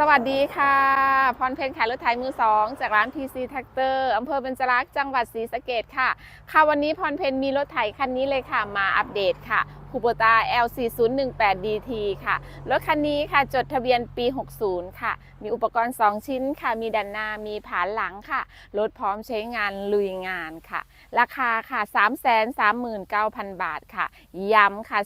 สวัสดีค่ะ พรเพนขายรถไถมือสองจากร้าน PC Tractor อำเภอเบญจรักษ์จังหวัดศรีสะเกดค่ะ ค่ะวันนี้พรเพนมีรถไถคันนี้เลยค่ะ มาอัปเดตค่ะ คูโบตา L4018DT ค่ะ รถคันนี้ค่ะจดทะเบียนปี 60 ค่ะ มีอุปกรณ์ 2 ชิ้นค่ะ มีดันหน้า มีผานหลังค่ะ รถพร้อมใช้งานลุยงานค่ะ ราคาค่ะ 339,000 บาทค่ะ ย้ำค่ะ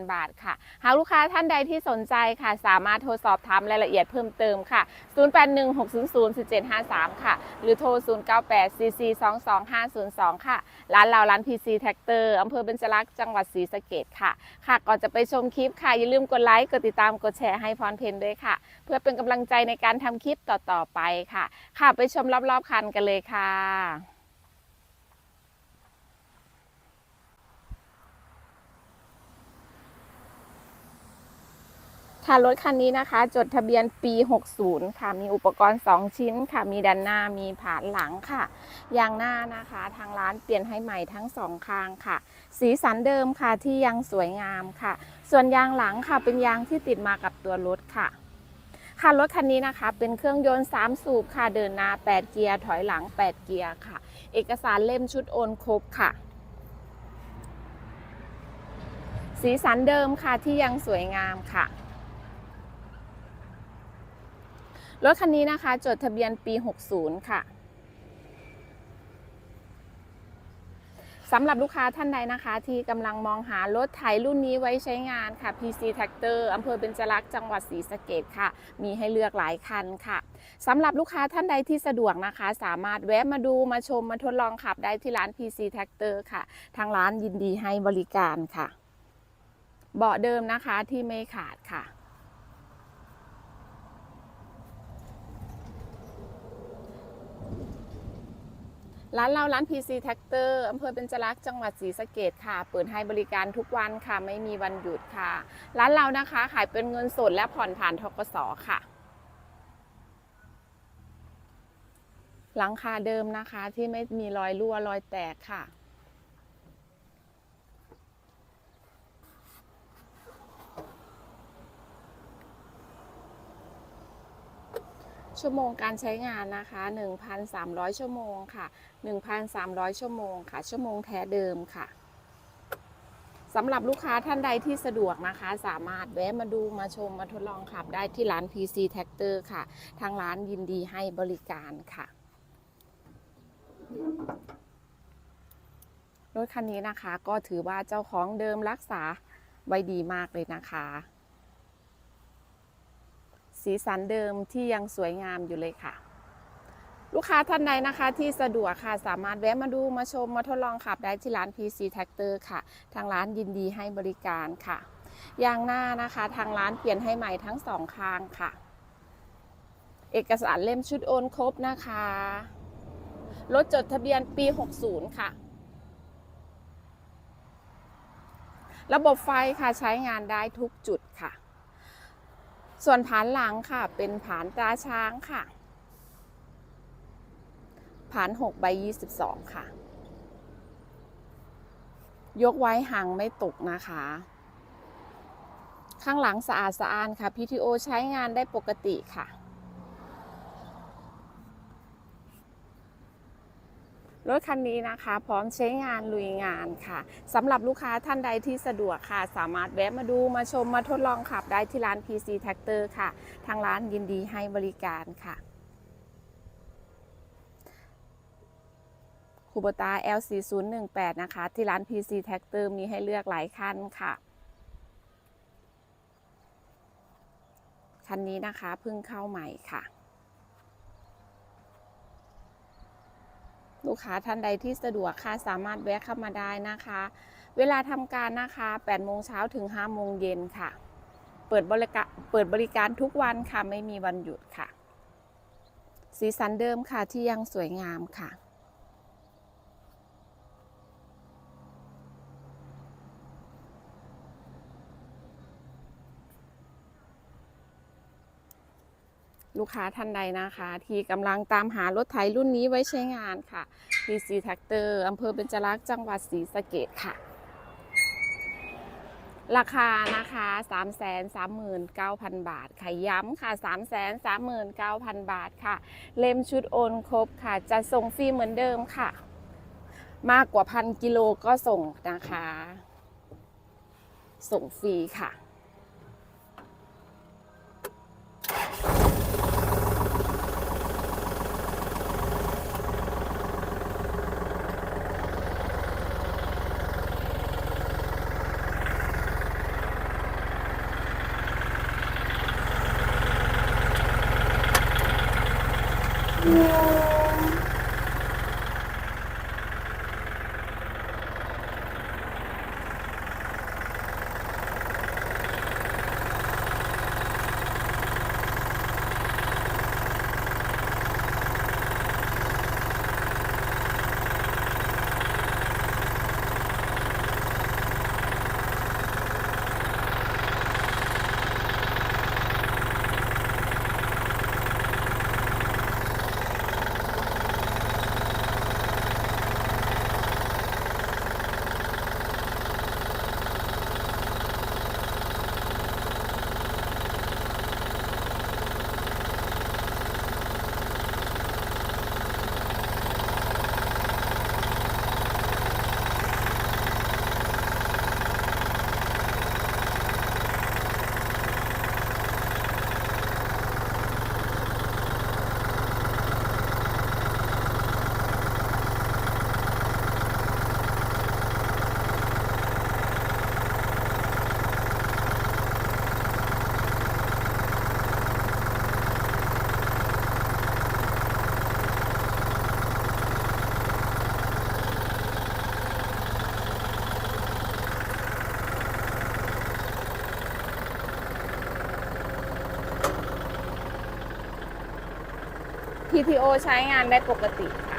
339,000 บาทค่ะ หากลูกค้าท่านใดที่สนใจค่ะ สามารถโทรสอบถามรายละเอียดเพิ่มเติมค่ะ 0816001753 ค่ะ หรือโทร 0984422502 ค่ะ ร้านเราร้าน PC Tractor อำเภอเบญจรักษ์จังหวัดศรีสะเกดค่ะ ค่ะ ก่อนจะไปชมคลิปค่ะ อย่าลืมกดไลค์ กดติดตาม กดแชร์ให้พรเพนด้วยค่ะ เพื่อเป็นกำลังใจในการทำคลิปต่อๆไปค่ะ ค่ะ ไปชมรอบๆคันกันเลยค่ะ ค่ะรถคันนี้นะคะ จดทะเบียนปี 60 ค่ะ มีอุปกรณ์ 2 ชิ้นค่ะ มีด้านหน้า มีผานหลังค่ะ ยางหน้านะคะ ทางร้านเปลี่ยนให้ใหม่ทั้งสองข้างค่ะ สีสันเดิมค่ะที่ยังสวยงามค่ะ ส่วนยางหลังค่ะ เป็นยางที่ติดมากับตัวรถค่ะ ค่ะรถคันนี้นะคะ เป็นเครื่องยนต์ 3 สูบค่ะ เดินหน้า 8 เกียร์ ถอยหลัง 8 เกียร์ค่ะ เอกสารเล่มชุดโอนครบค่ะสีสันเดิมค่ะที่ยังสวยงามค่ะ รถคันนี้นะคะ จดทะเบียนปี 60 ค่ะสำหรับลูกค้าท่านใดนะคะ ที่กำลังมองหารถไถรุ่นนี้ไว้ใช้งานค่ะ PC Tractor อำเภอเบญจรักษ์จังหวัดศรีสะเกดค่ะ มีให้เลือกหลายคันค่ะสำหรับลูกค้าท่านใดที่สะดวกนะคะ สามารถแวะมาดูมาชมมาทดลองขับได้ที่ร้าน PC Tractor ค่ะ ทางร้านยินดีให้บริการค่ะ เบาะเดิมนะคะที่ไม่ขาดค่ะ ร้านเราร้าน PC Tractor อำเภอเบญจรักษ์จังหวัดศรีสะเกดค่ะ เปิดให้บริการทุกวันค่ะ ไม่มีวันหยุดค่ะ ร้านเรานะคะ ขายเป็นเงินสดและผ่อนผ่านทกสค่ะ หลังคาเดิมนะคะที่ไม่มีรอยรั่วรอยแตกค่ะ ชั่วโมงการใช้งานนะคะ 1,300 ชั่วโมงค่ะ 1,300 ชั่วโมงค่ะ ชั่วโมงแท้เดิมค่ะสำหรับลูกค้าท่านใดที่สะดวกนะคะ สามารถแวะมาดูมาชมมาทดลองขับได้ที่ร้าน PC Tractor ค่ะ ทางร้านยินดีให้บริการค่ะ รถคันนี้นะคะก็ถือว่าเจ้าของเดิมรักษาไว้ดีมากเลยนะคะ สีสันเดิมที่ยังสวยงามอยู่เลยค่ะ ลูกค้าท่านใดนะคะที่สะดวกค่ะสามารถแวะมาดูมาชมมาทดลองขับได้ที่ร้าน PC Tractor ค่ะ ทางร้านยินดีให้บริการค่ะยางหน้านะคะทางร้านเปลี่ยนให้ใหม่ทั้งสองข้างค่ะ เอกสารเล่มชุดโอนครบนะคะรถจดทะเบียนปี 60 ค่ะ ระบบไฟค่ะใช้งานได้ทุกจุดค่ะ ส่วนผานหลังค่ะ เป็นผานตราช้างค่ะผาน6ใบ22 ค่ะ ยกไว้ห่างไม่ตกนะคะ ข้างหลังสะอาดสะอ้านค่ะพีทีโอใช้งานได้ปกติค่ะ รถคันนี้นะคะ พร้อมใช้งานลุยงานค่ะสำหรับลูกค้าท่านใดที่สะดวกค่ะ สามารถแวะมาดูมาชมมาทดลองขับได้ที่ร้าน PC Tractor ค่ะ ทางร้านยินดีให้บริการค่ะคูโบตา L4018 นะคะ ที่ร้าน PC Tractor มีให้เลือกหลายคันค่ะคันนี้นะคะเพิ่งเข้าใหม่ค่ะ ลูกค้าท่านใดที่สะดวกค่ะสามารถแวะเข้ามาได้นะคะ เวลาทำการนะคะ8โมงเช้าถึง5โมงเย็นค่ะ เปิดบริการเปิดบริการทุกวันค่ะไม่มีวันหยุดค่ะ สีสันเดิมค่ะที่ยังสวยงามค่ะ ลูกค้าท่านใดนะคะ ที่กำลังตามหารถไถรุ่นนี้ไว้ใช้งานค่ะ PC Tractor อำเภอเบญจรักษ์จังหวัดศรีสะเกดค่ะ ราคานะคะ 3 3 9 0 0 0 บาทค่ะย้ำค่ะ 3 3 9 0 0 0 บาทค่ะ เล่มชุดโอนครบค่ะ จะส่งฟรีเหมือนเดิมค่ะ มากกว่าพันกิโลก็ส่งนะคะ ส่งฟรีค่ะ PTO ใช้งานได้ปกติค่ะ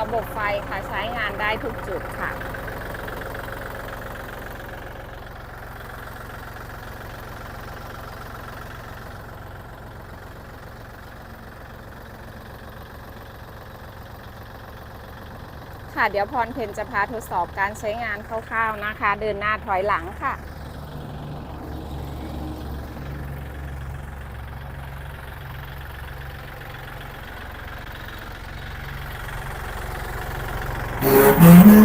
ระบบไฟค่ะใช้งานได้ทุกจุดค่ะ ค่ะ เดี๋ยวพรเพนจะพาทดสอบการใช้งานคร่าวๆนะคะ เดินหน้าถอยหลังค่ะค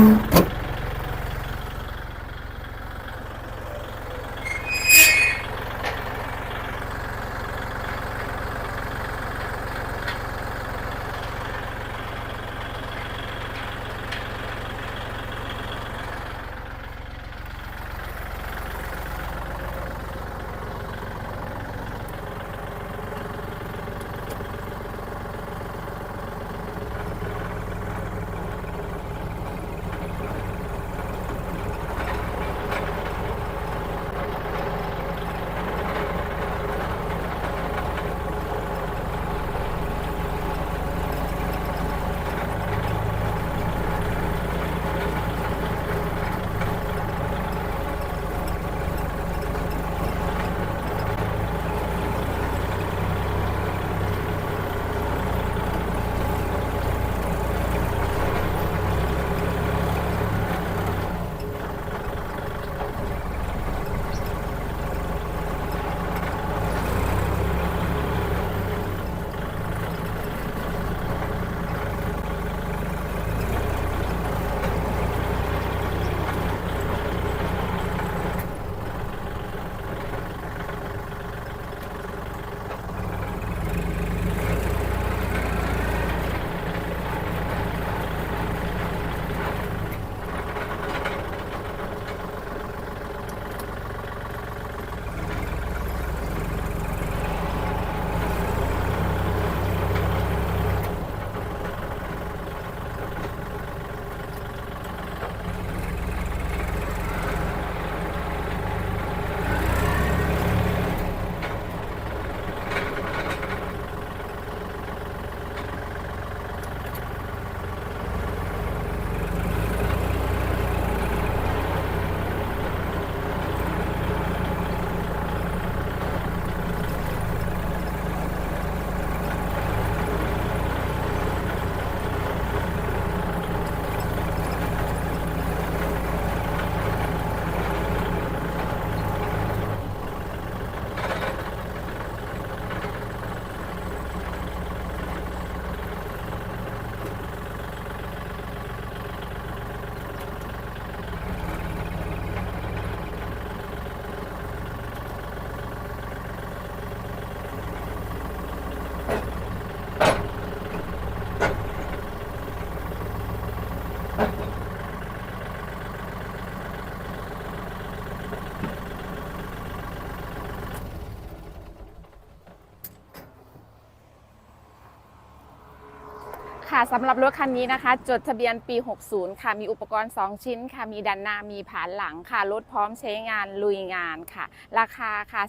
ค่ะสำหรับรถคันนี้นะคะ จดทะเบียนปี 60 ค่ะ มีอุปกรณ์ 2 ชิ้นค่ะ มีดันหน้า มีผานหลังค่ะ รถพร้อมใช้งานลุยงานค่ะ ราคาค่ะ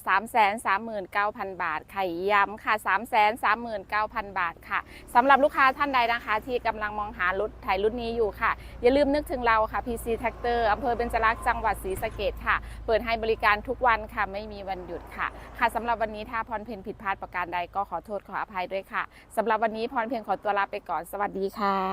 339,000 บาทค่ะย้ำค่ะ 339,000 บาทค่ะสำหรับลูกค้าท่านใดนะคะ ที่กำลังมองหารถไถรุ่นนี้อยู่ค่ะ อย่าลืมนึกถึงเราค่ะ PC Tractor อำเภอเบญจรักษ์จังหวัดศรีสะเกดค่ะ เปิดให้บริการทุกวันค่ะ ไม่มีวันหยุดค่ะ ค่ะสำหรับวันนี้ถ้าพรเพนผิดพลาดประการใดก็ขอโทษขออภัยด้วยค่ะสำหรับวันนี้พรเพนขอตัวลาไปก่อนสวัสดีค่ะ